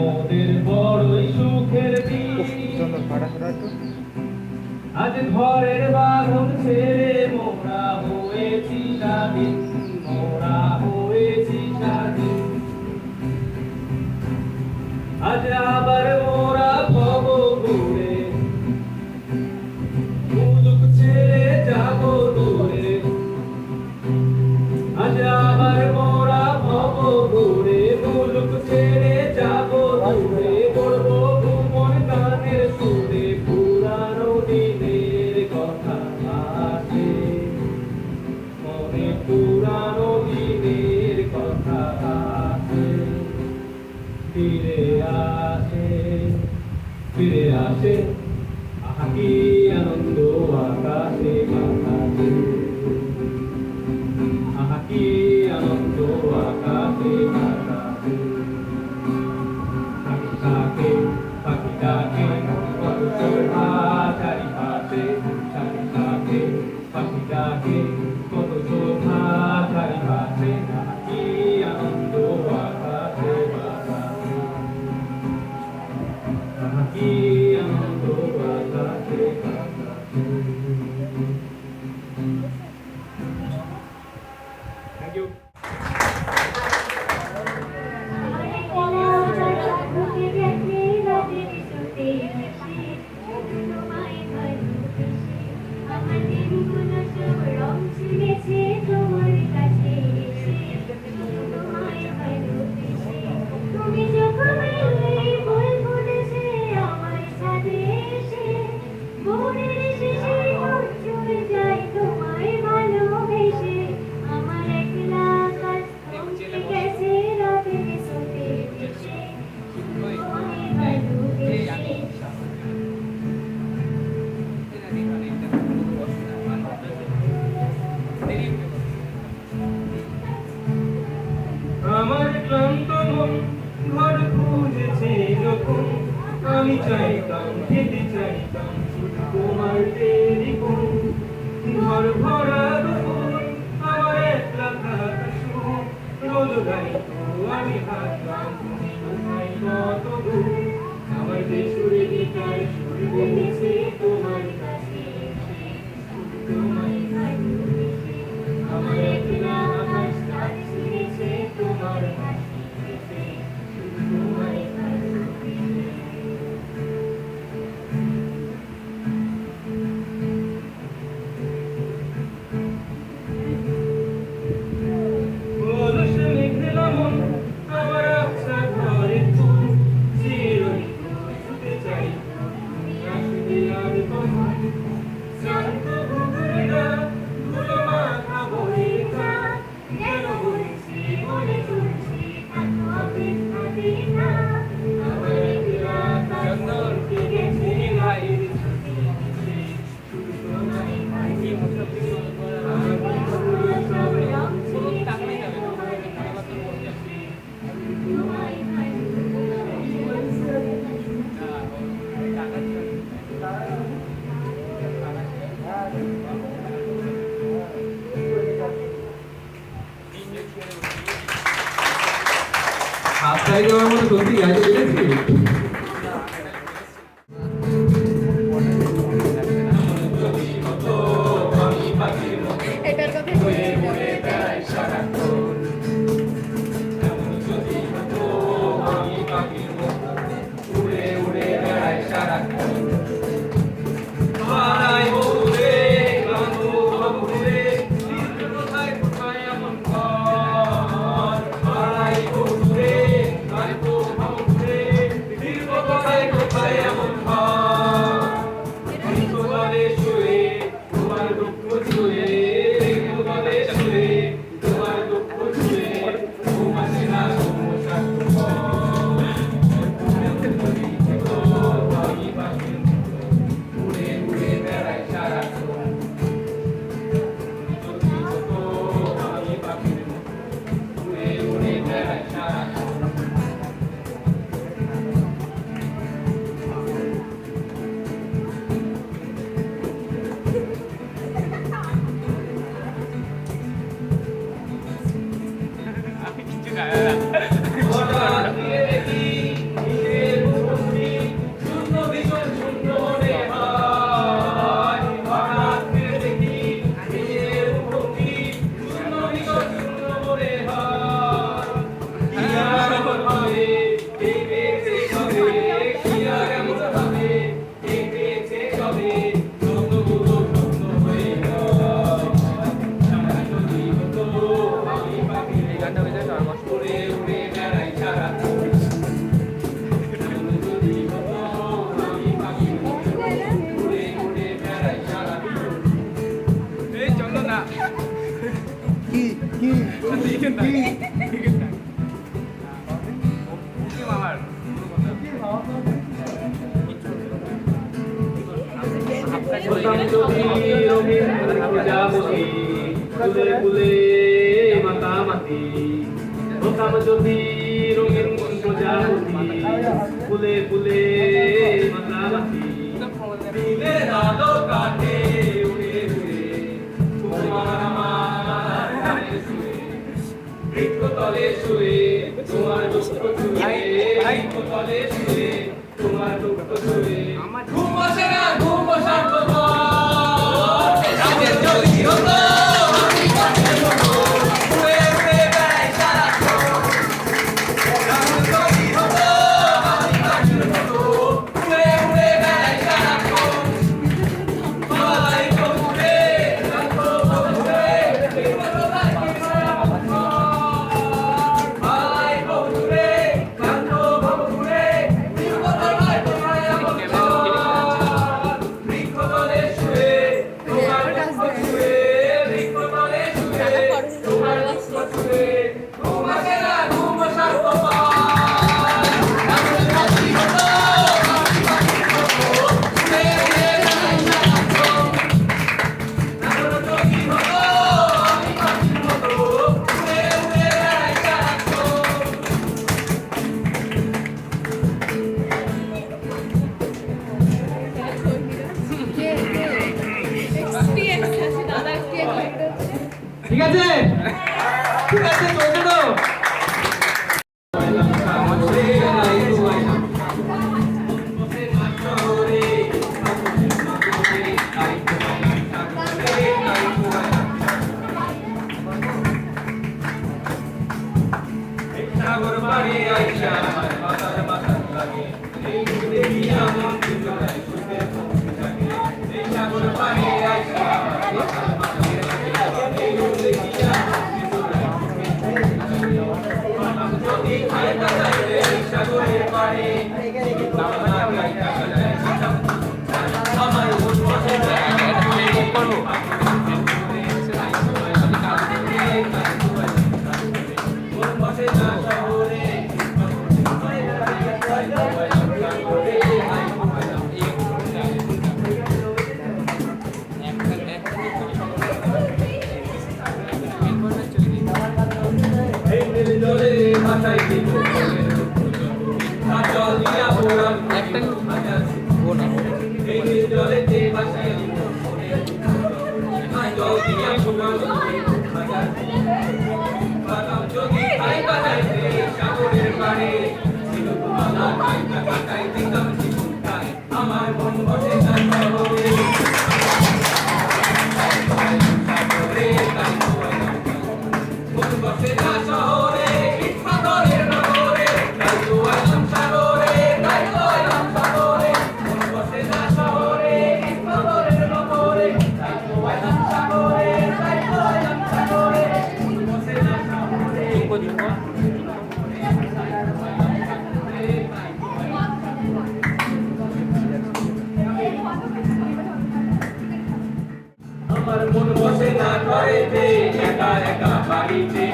মোদের বড়ই সুখের আজ ঘরের বাগুন ছেড়ে মোরা হয়েছি স্বাধীন মোরা ঘর খুঁজেছে যখন আমি চাইতাম, খেতে চাইতাম শুধু তোমার তেরি কোন ঘর ভরা দুপুর, আমার একলা থাকা শুরু রোজ গাইতো আমি হাঁটতাম কত দূর। আমার দেশুরে গীতার সুর বলেছে Thank you. যদি যদি রঙের মন প্রজাপতি ফুলে ফুলে মাতালাতি দিনের আলো কাটে উড়ে তোমার আমার তলে শুয়ে তোমার দুঃখ শুয়ে বৃক্ষ তলে শুয়ে তোমার দুঃখ শুয়ে ঘুম আসে না झुको झुको আমার মন বসে না করে যে একা একা বাড়িতে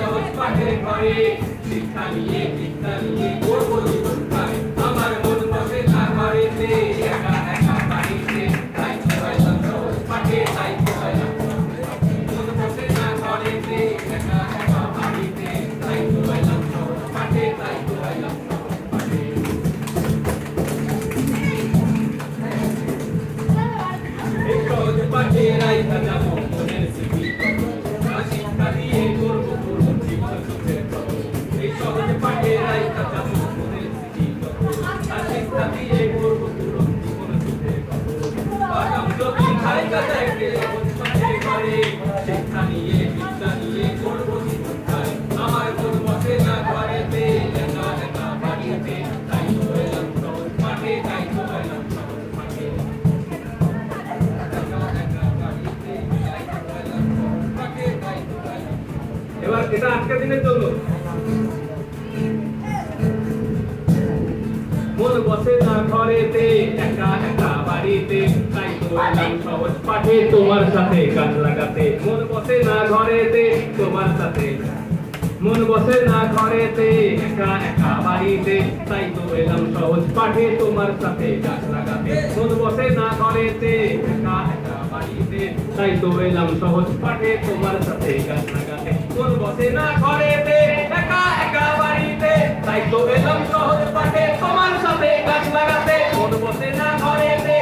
সহজ পাঠের ঘরে শিক্ষা নিয়ে বিদ্যা নিয়ে করব জীবন। সেকেন্ডের জন্য। মন বসে না ঘরেতে, একা একা বাড়িতে। তাই তো এলাম সহজ পাঠে তোমার সাথে গান লাগাতে। মন বসে না ঘরেতে, তোমার সাথে। মন বসে না ঘরেতে, একা একা বাড়িতে। তাই তো এলাম সহজ পাঠে তোমার সাথে গাছ লাগাতে। মন বসে না ঘরেতে, একা একা বাড়িতে। তাই তো এলাম সহজ পাঠে তোমার সাথে গাছ লাগাতে। মন বসে না ঘরেতে, একা একা বাড়িতে। তাই তো এলাম শহর পাশে তোমার সাথে গাছ লাগাতে। মন বসে না ঘরেতে